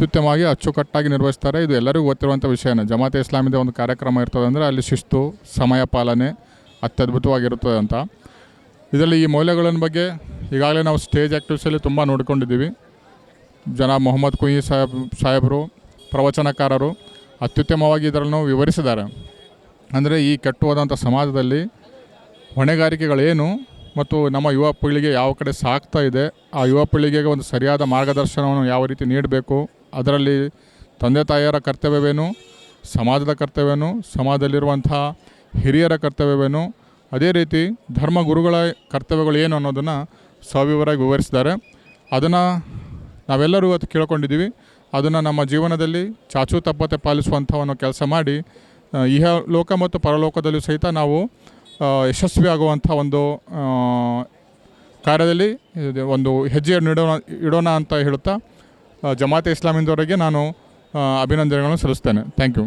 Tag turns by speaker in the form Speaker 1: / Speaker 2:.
Speaker 1: ಅತ್ಯುತ್ತಮವಾಗಿ ಅಚ್ಚುಕಟ್ಟಾಗಿ ನಿರ್ವಹಿಸ್ತಾರೆ. ಇದು ಎಲ್ಲರಿಗೂ ಗೊತ್ತಿರುವಂಥ ವಿಷಯನೇ. ಜಮಾತೆ ಇಸ್ಲಾಮಿದ ಒಂದು ಕಾರ್ಯಕ್ರಮ ಇರ್ತದೆ ಅಂದರೆ ಅಲ್ಲಿ ಶಿಸ್ತು, ಸಮಯ ಪಾಲನೆ ಅತ್ಯದ್ಭುತವಾಗಿರುತ್ತದೆ ಅಂತ. ಇದರಲ್ಲಿ ಈ ಮೌಲ್ಯಗಳ ಬಗ್ಗೆ ಈಗಾಗಲೇ ನಾವು ಸ್ಟೇಜ್ ಆ್ಯಕ್ಟಿವ್ಸಲ್ಲಿ ತುಂಬ ನೋಡಿಕೊಂಡಿದ್ದೀವಿ. ಜನ ಮೊಹಮ್ಮದ್ ಕುಯಿ ಸಾಹೇಬ್, ಸಾಹೇಬರು, ಪ್ರವಚನಕಾರರು ಅತ್ಯುತ್ತಮವಾಗಿ ಇದರನ್ನು ವಿವರಿಸಿದ್ದಾರೆ. ಅಂದರೆ ಈ ಕೆಟ್ಟು ಹೋದಂಥ ಸಮಾಜದಲ್ಲಿ ಹೊಣೆಗಾರಿಕೆಗಳೇನು ಮತ್ತು ನಮ್ಮ ಯುವ ಪೀಳಿಗೆ ಯಾವ ಕಡೆ ಸಾಗ್ತಾ ಇದೆ, ಆ ಯುವ ಪೀಳಿಗೆಗೆ ಒಂದು ಸರಿಯಾದ ಮಾರ್ಗದರ್ಶನವನ್ನು ಯಾವ ರೀತಿ ನೀಡಬೇಕು ಅದರಲ್ಲಿ ತಂದೆ ತಾಯಿಯರ ಕರ್ತವ್ಯವೇನು? ಸಮಾಜದ ಕರ್ತವ್ಯವೇನು? ಸಮಾಜದಲ್ಲಿರುವಂಥ ಹಿರಿಯರ ಕರ್ತವ್ಯವೇನು? ಅದೇ ರೀತಿ ಧರ್ಮ ಗುರುಗಳ ಕರ್ತವ್ಯಗಳು ಏನು ಅನ್ನೋದನ್ನು ಸವಿವರಾಗಿ ವಿವರಿಸಿದ್ದಾರೆ. ಅದನ್ನು ನಾವೆಲ್ಲರೂ ಇವತ್ತು ಕೇಳ್ಕೊಂಡಿದ್ದೀವಿ. ಅದನ್ನು ನಮ್ಮ ಜೀವನದಲ್ಲಿ ಚಾಚು ತಪ್ಪತೆ ಪಾಲಿಸುವಂಥ ಒಂದು ಕೆಲಸ ಮಾಡಿ ಇಹ ಲೋಕ ಮತ್ತು ಪರಲೋಕದಲ್ಲೂ ಸಹಿತ ನಾವು ಯಶಸ್ವಿ ಆಗುವಂಥ ಒಂದು ಕಾರ್ಯದಲ್ಲಿ ಒಂದು ಹೆಜ್ಜೆಯನ್ನು ಇಡೋಣ ಇಡೋಣ ಅಂತ ಹೇಳುತ್ತಾ ಜಮಾತೆ ಇಸ್ಲಾಮಿಂದವರಿಗೆ ನಾನು ಅಭಿನಂದನೆಗಳನ್ನು ಸಲ್ಲಿಸ್ತೇನೆ. Thank you